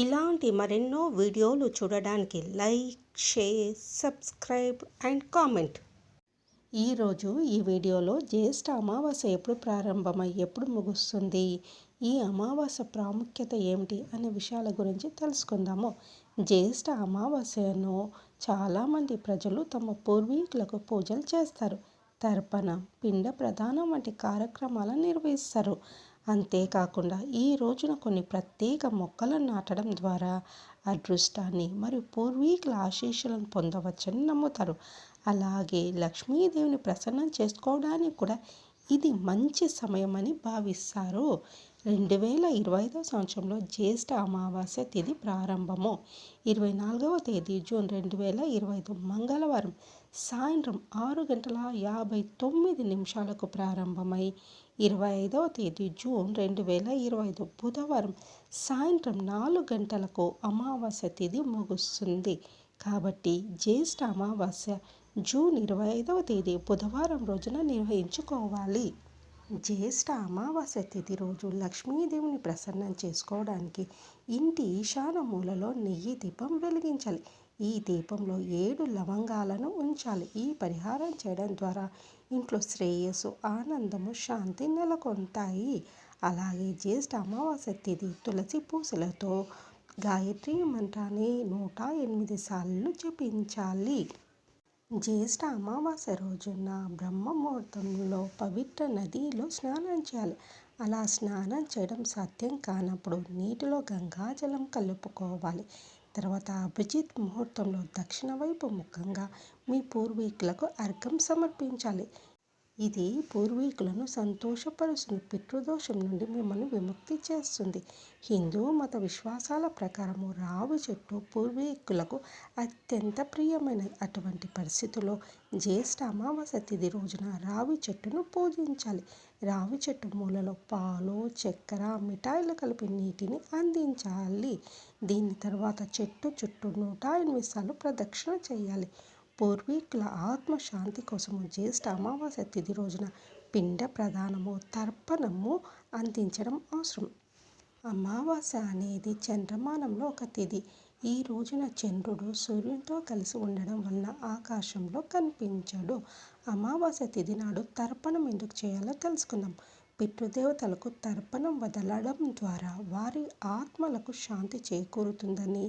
ఇలాంటి మరెన్నో వీడియోలు చూడడానికి like share subscribe and comment. ఈరోజు ఈ వీడియోలో జ్యేష్ఠ అమావాస్య ఎప్పుడు ప్రారంభమై ఎప్పుడు ముగుస్తుంది? ఈ అమావాస్య ప్రాముఖ్యత ఏమిటి అనే విషయాల గురించి తెలుసుకుందాము. జ్యేష్ఠ అమావాస్యను చాలామంది ప్రజలు తమ పూర్వీకులకు పూజలు చేస్తారు. తర్పణ పిండ ప్రధానం వంటి కార్యక్రమాలను నిర్వహిస్తారు. అంతేకాకుండా ఈ రోజున కొన్ని ప్రత్యేక మొక్కలను నాటడం ద్వారా అదృష్టాన్ని మరియు పూర్వీకుల ఆశీస్సులను పొందవచ్చని నమ్ముతారు. అలాగే లక్ష్మీదేవిని ప్రసన్నం చేసుకోవడానికి కూడా ఇది మంచి సమయమని భావిస్తారు. రెండు వేల ఇరవై ఐదవ సంవత్సరంలో జ్యేష్ఠ అమావాస్య తిథి ప్రారంభము. ఇరవై నాలుగవ తేదీ జూన్ రెండు వేల ఇరవై ఐదు మంగళవారం సాయంత్రం ఆరు గంటల యాభై తొమ్మిది నిమిషాలకు ప్రారంభమై ఇరవై ఐదవ తేదీ జూన్ రెండు వేల ఇరవై ఐదు బుధవారం సాయంత్రం నాలుగు గంటలకు అమావాస్య తిథి ముగుస్తుంది. కాబట్టి జ్యేష్ఠ అమావాస్య జూన్ ఇరవై ఐదవ తేదీ బుధవారం రోజున నిర్వహించుకోవాలి. జ్యేష్ఠ అమావాస్య తిథి రోజు లక్ష్మీదేవిని ప్రసన్నం చేసుకోవడానికి ఇంటి ఈశాన మూలలో నెయ్యి దీపం వెలిగించాలి. ఈ దీపంలో ఏడు లవంగాలను ఉంచాలి. ఈ పరిహారం చేయడం ద్వారా ఇంట్లో శ్రేయస్సు ఆనందము శాంతి నెలకొంటాయి అలాగే జ్యేష్ఠ అమావాస్య తిథి తులసి పూసలతో గాయత్రి మంత్రాన్ని నూట ఎనిమిది సార్లు జపించాలి. జ్యేష్ఠ అమావాస్య రోజున బ్రహ్మ ముహూర్తంలో పవిత్ర నదిలో స్నానం చేయాలి. అలా స్నానం చేయడం సాధ్యం కానప్పుడు నీటిలో గంగాజలం కలుపుకోవాలి. తర్వాత అభిజిత్ ముహూర్తంలో దక్షిణ వైపు ముఖంగా మీ పూర్వీకులకు అర్ఘం సమర్పించాలి. ఇది పూర్వీకులను సంతోషపరుస్తుంది. పితృదోషం నుండి మిమ్మల్ని విముక్తి చేస్తుంది. హిందూ మత విశ్వాసాల ప్రకారము రావి చెట్టు పూర్వీకులకు అత్యంత ప్రియమైనది. అటువంటి పరిస్థితుల్లో జ్యేష్ఠ అమావాస్య తిథి రోజున రావి చెట్టును పూజించాలి. రావి చెట్టు మూలలో పాలు చక్కెర మిఠాయిలు కలిపి నీటిని అందించాలి. దీని తర్వాత చెట్టు చుట్టూ నూట ఎనిమిది సార్లు ప్రదక్షిణ చేయాలి. పూర్వీకుల ఆత్మశాంతి కోసము జ్యేష్ఠ అమావాస్య తిథి రోజున పిండ ప్రధానము తర్పణము అందించడం అవసరం. అమావాస్య అనేది చంద్రమానంలో ఒక తిథి. ఈ రోజున చంద్రుడు సూర్యునితో కలిసి ఉండడం వలన ఆకాశంలో కనిపించడు. అమావాస్య తిథి నాడు తర్పణం ఎందుకు చేయాలో తెలుసుకుందాం. పితృదేవతలకు తర్పణం వదలడం ద్వారా వారి ఆత్మలకు శాంతి చేకూరుతుందని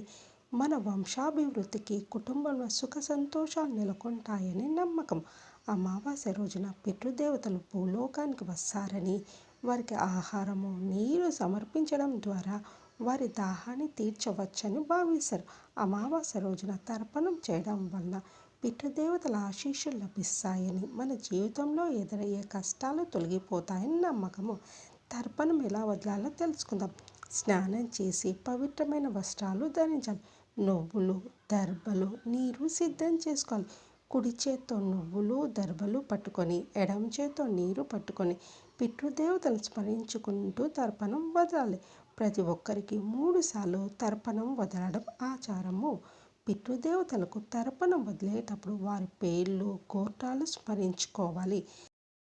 మన వంశాభివృద్ధికి కుటుంబంలో సుఖ సంతోషాలు నెలకొంటాయని నమ్మకం. అమావాస్య రోజున పితృదేవతలు భూలోకానికి వస్తారని వారికి ఆహారము నీరు సమర్పించడం ద్వారా వారి దాహాన్ని తీర్చవచ్చని భావిస్తారు. అమావాస్య రోజున తర్పణం చేయడం వలన పితృదేవతల ఆశీస్సులు లభిస్తాయని మన జీవితంలో ఎదురయ్యే కష్టాలు తొలగిపోతాయని నమ్మకము. తర్పణం ఎలా వదలాలో తెలుసుకుందాం. స్నానం చేసి పవిత్రమైన వస్త్రాలు ధరించాలి. నువ్వులు దర్బలు నీరు సిద్ధం చేసుకోవాలి. కుడి చేత్తో నువ్వులు దర్బలు పట్టుకొని ఎడమ చేత్తో నీరు పట్టుకొని పితృదేవతలు స్మరించుకుంటూ తర్పణం వదలాలి. ప్రతి ఒక్కరికి మూడుసార్లు తర్పణం వదలడం ఆచారము. పితృదేవతలకు తర్పణం వదిలేటప్పుడు వారి పేర్లు గోత్రాలు స్మరించుకోవాలి.